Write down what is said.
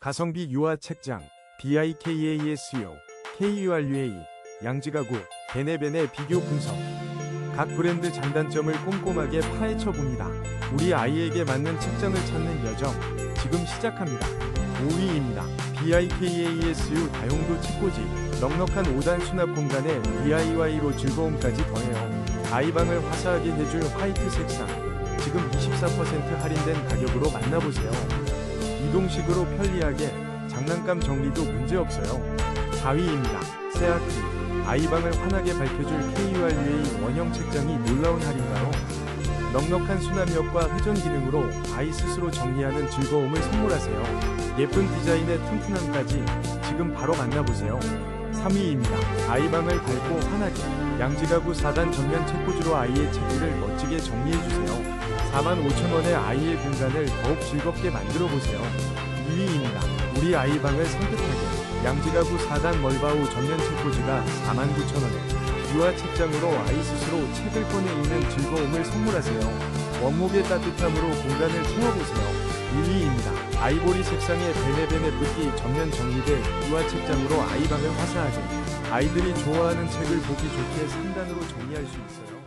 가성비 유아 책장 BIKASU KURUA 양지가구 베네베네 비교 분석 각 브랜드 장단점을 꼼꼼하게 파헤쳐 봅니다. 우리 아이에게 맞는 책장을 찾는 여정 지금 시작합니다. 5위입니다. BIKASU 다용도 책꽂이 넉넉한 5단 수납 공간에 DIY로 즐거움까지 더해요. 아이방을 화사하게 해줄 화이트 색상 지금 24% 할인된 가격으로 만나보세요. 이동식으로 편리하게 장난감 정리도 문제없어요. 4위입니다. 세아트 아이방을 환하게 밝혀줄 KURUA 원형 책장이 놀라운 할인가요? 넉넉한 수납력과 회전 기능으로 아이 스스로 정리하는 즐거움을 선물하세요. 예쁜 디자인의 튼튼함까지 지금 바로 만나보세요. 3위입니다. 아이방을 밝고 환하게 양지가구 4단 전면 책꽂이로 아이의 책을 멋지게 정리해주세요. 45,000원의 아이의 공간을 더욱 즐겁게 만들어보세요. 2위입니다. 우리 아이방을 선뜻하게 양지가구 4단 멀바우 전면 책꽂이가 49,000원에 유아 책장으로 아이 스스로 책을 꺼내 읽는 즐거움을 선물하세요. 원목의 따뜻함으로 공간을 채워보세요. 1위입니다. 아이보리 색상의 베네베네 붓기 전면 정리된 유아 책장으로 아이방을 화사하게 아이들이 좋아하는 책을 보기 좋게 3단으로 정리할 수 있어요.